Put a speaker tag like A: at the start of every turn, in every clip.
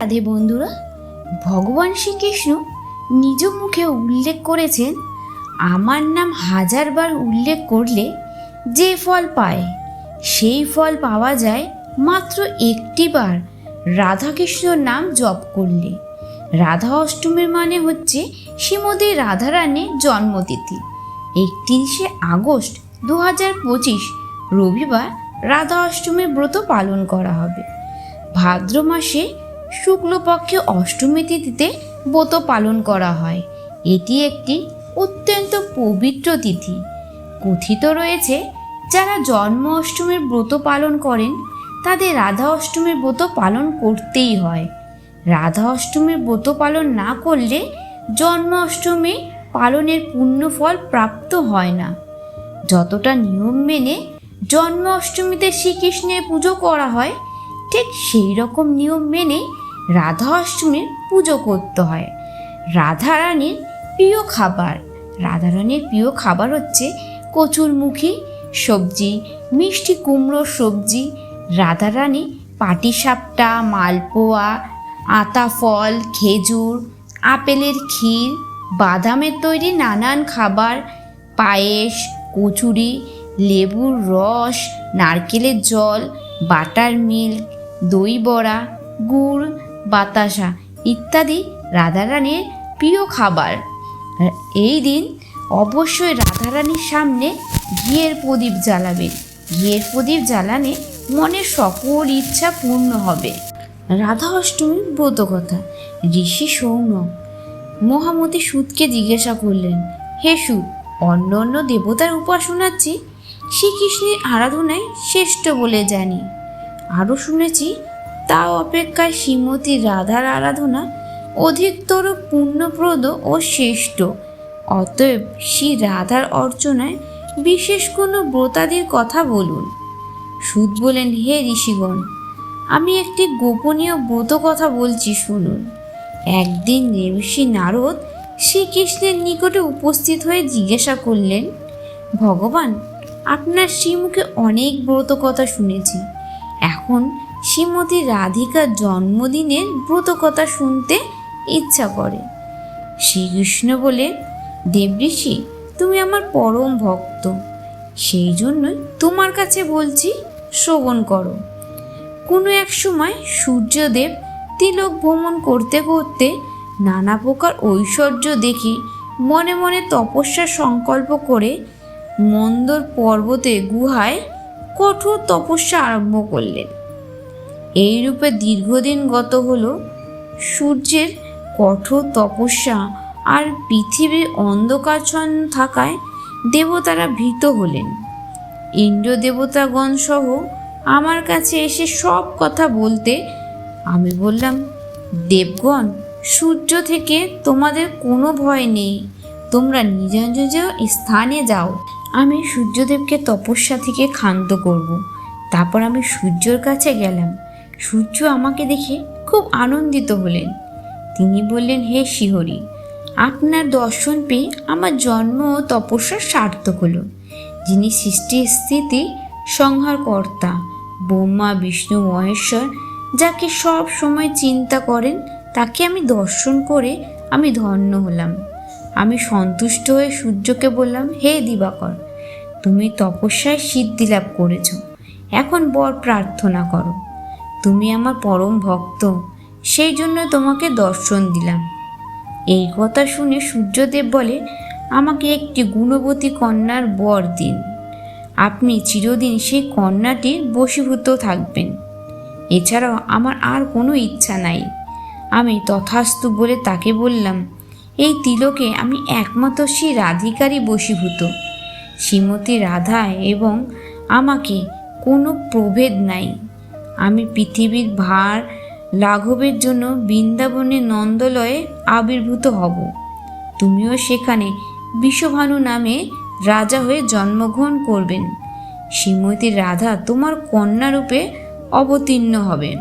A: রাধে বন্ধুরা, ভগবান শ্রীকৃষ্ণ নিজ মুখে উল্লেখ করেছেন, আমার নাম হাজারবার উল্লেখ করলে যে ফল পায়, সেই ফল পাওয়া যায় মাত্র একটিবার রাধাকৃষ্ণর নাম জপ করলে। রাধা অষ্টমীর মানে হচ্ছে শ্রীমতী রাধারানীর জন্মতিথি। একত্রিশে আগস্ট দু হাজার পঁচিশ, রবিবার রাধা অষ্টমীর ব্রত পালন করা হবে। ভাদ্র মাসে শুক্লপক্ষে অষ্টমী তিথিতে ব্রত পালন করা হয়। এটি একটি অত্যন্ত পবিত্র তিথি। কথিত রয়েছে, যারা জন্ম অষ্টমীর ব্রত পালন করেন, তাদের রাধা অষ্টমীর ব্রত পালন করতেই হয়। রাধা অষ্টমীর ব্রত পালন না করলে জন্ম অষ্টমী পালনের পুণ্য ফল প্রাপ্ত হয় না। যতটা নিয়ম মেনে জন্ম অষ্টমীতে শ্রীকৃষ্ণের পুজো করা হয়, ঠিক সেই রকম নিয়ম মেনে রাধা অষ্টমীর পুজো করতে হয়। রাধারানীর প্রিয় খাবার। রাধারানীর প্রিয় খাবার হচ্ছে কচুরমুখী সবজি, মিষ্টি কুমড়োর সবজি রাধারানী পাটিসাপটা, মালপোয়া আতা ফল খেজুর, আপেলের ক্ষীর, বাদামের তৈরি নানান খাবার, পায়েস, কচুরি, লেবুর রস, নারকেলের জল, বাটার মিল্ক, দই বড়া, গুড় বাতাসা ইত্যাদি রাধারানীর প্রিয় খাবার। এই দিন অবশ্যই রাধারানীর সামনে ঘিয়ের প্রদীপ জ্বালাবেন ঘিয়ের প্রদীপ জ্বালানে মনের সকল ইচ্ছা পূর্ণ হবে। রাধা অষ্টমীর ব্রত কথা, ঋষি সৌম মহামতি সুদকে জিজ্ঞাসা করলেন, হে সুদ অন্য অন্য দেবতার উপাসনার চেয়ে শ্রীকৃষ্ণের আরাধনায় শ্রেষ্ঠ বলে জানি। আরও শুনেছি তা অপেক্ষায় শ্রীমতী রাধার আরাধনা অধিকতর পুণ্যপ্রদ ও শ্রেষ্ঠ। অতএব শ্রী রাধার অর্চনায় বিশেষ কোনো ব্রতাদির কথা বলুন। সুদ বলেন, হে ঋষিগণ, আমি একটি গোপনীয় ব্রত কথা বলছি, শুনুন। একদিন ঋষি নারদ শ্রীকৃষ্ণের নিকটে উপস্থিত হয়ে জিজ্ঞাসা করলেন, ভগবান, আপনার শ্রীমুখে অনেক ব্রত কথা শুনেছি। এখন শ্রীমতী রাধিকার জন্মদিনের ব্রত কথা শুনতে ইচ্ছা করে। শ্রীকৃষ্ণ বলে দেবঋষি, তুমি আমার পরম ভক্ত। সেই জন্যই তোমার কাছে বলছি, শ্রবণ করো। কোনো এক সময় সূর্যদেব তিলক ভ্রমণ করতে করতে নানা প্রকার ঐশ্বর্য দেখে, মনে মনে তপস্যা সংকল্প করে মন্দর পর্বতে গুহায় কঠোর তপস্যা আরম্ভ করলেন। এই রূপে দীর্ঘদিন গত হলো, সূর্যের কঠোর তপস্যা আর পৃথিবী অন্ধকারচ্ছন্ন থাকায় দেবতারা ভীত হলেন। ইন্দ্র দেবতাগণ সহ আমার কাছে এসে সব কথা বলতে আমি বললাম, দেবগণ, সূর্য থেকে তোমাদের কোনো ভয় নেই। তোমরা নিজ নিজ স্থানে যাও। আমি সূর্যদেবকে তপস্যা থেকে ক্ষান্ত করব। তারপর আমি সূর্যর কাছে গেলাম। সূর্য আমাকে দেখে খুব আনন্দিত হলেন। তিনি বললেন, হে শিহরি, আপনার দর্শন পেয়ে আমার জন্ম ও তপস্যা সার্থক হলো। যিনি সৃষ্টি স্থিতি সংহারকর্তা, ব্রহ্মা, বিষ্ণু, মহেশ্বর, যাকে সব সময় চিন্তা করেন, তাকে আমি দর্শন করে আমি ধন্য হলাম। আমি সন্তুষ্ট হয়ে সূর্যকে বললাম, হে দিবাকর, তুমি তপস্যায় সিদ্ধি লাভ করেছ। এখন বর প্রার্থনা করো। তুমি আমার পরম ভক্ত। সেই জন্য তোমাকে দর্শন দিলাম। এই কথা শুনে সূর্যদেব বলে, আমাকে একটি গুণবতী কন্যার বর দিন। আপনি চিরদিন সেই কন্যাটির বশীভূত থাকবেন। এছাড়াও আমার আর কোনো ইচ্ছা নাই। আমি তথাস্তু বলে তাকে বললাম, এই তিলকে আমি একমাত্র সেই রাধিকারই বশীভূত। শ্রীমতী রাধা এবং আমাকে কোনো প্রভেদ নাই। আমি পৃথিবীর ভার লাঘবের জন্য বৃন্দাবনে নন্দলয়ে আবির্ভূত হব। তুমিও সেখানে বিশ্বভানু নামে রাজা হয়ে জন্মগ্রহণ করবেন। শ্রীমতী রাধা তোমার কন্যারূপে অবতীর্ণ হবে।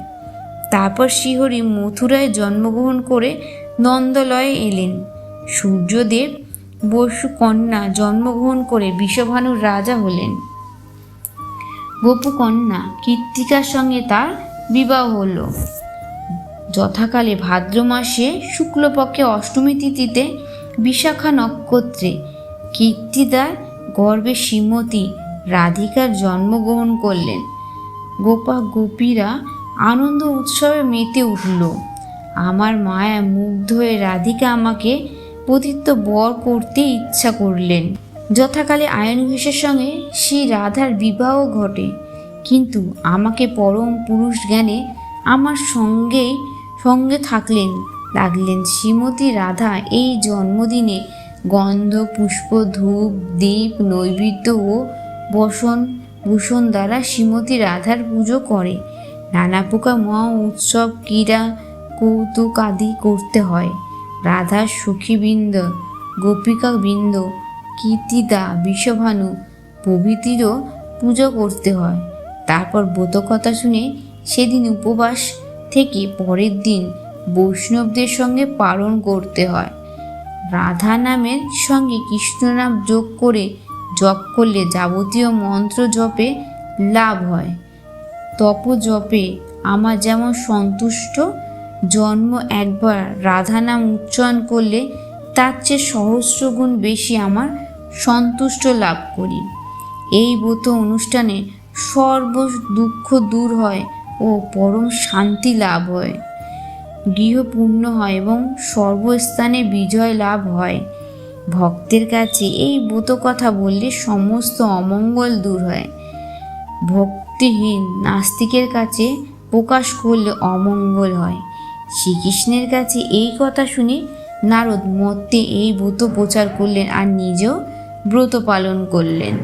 A: তারপর শ্রীহরি মথুরায় জন্মগ্রহণ করে নন্দলয়ে এলেন। সূর্যদেব বসু কন্যা জন্মগ্রহণ করে বিশ্বভানুর রাজা হলেন। গোপু কন্যা কীর্তিকার সঙ্গে তার বিবাহ হলো। যথাকালে ভাদ্র মাসে শুক্লপক্ষে অষ্টমী তিথিতে বিশাখা নক্ষত্রে কীর্তিদার গর্বে শ্রীমতী রাধিকার জন্মগ্রহণ করলেন। গোপা গোপীরা আনন্দ উৎসবে মেতে উঠল। আমার মায়া মুগ্ধ হয়ে রাধিকা আমাকে পতিত্ব বর করতে ইচ্ছা করলেন। যথাকালে আয়ন ঘোষের সঙ্গে শ্রী রাধার বিবাহ ঘটে। কিন্তু আমাকে পরম পুরুষ জ্ঞানে আমার সঙ্গেই সঙ্গে থাকলেন, লাগলেন শ্রীমতী রাধা এই জন্মদিনে গন্ধ, পুষ্প, ধূপ, দীপ, নৈবেদ্য ও বসন, ভূষণ দ্বারা শ্রীমতী রাধার পুজো করে। নানা প্রকার মহা উৎসব, ক্রীড়া, কৌতুক আদি করতে হয়। রাধার সুখীবৃন্দ সখীবৃন্দ, গোপিকাবৃন্দ কীর্তিদা বিষভানু প্রভৃতিরও পুজো করতে হয়। তারপর ব্রতকথা শুনে সেদিন উপবাস থেকে পরের দিন বৈষ্ণবদের সঙ্গে পালন করতে হয়। রাধা নামের সঙ্গে কৃষ্ণ নাম যোগ করে জপ করলে যাবতীয় মন্ত্র জপে লাভ হয়। তপ জপে আমার যেমন সন্তুষ্ট, জন্ম একবার রাধা নাম উচ্চারণ করলে তার চেয়ে সহস্র গুণ বেশি আমার সন্তুষ্ট লাভ করি। এই ব্রত অনুষ্ঠানে সর্ব দুঃখ দূর হয় ও পরম শান্তি লাভ হয়। গৃহ পূর্ণ হয় এবং সর্বস্থানে বিজয় লাভ হয়। ভক্তের কাছে এই ব্রত কথা বললে সমস্ত অমঙ্গল দূর হয়। ভক্তিহীন নাস্তিকের কাছে প্রকাশ করলে অমঙ্গল হয়। শ্রীকৃষ্ণের কাছে এই কথা শুনে নারদ মত্তে এই ব্রত প্রচার করলেন আর নিজেও ব্রত পালন করলেন।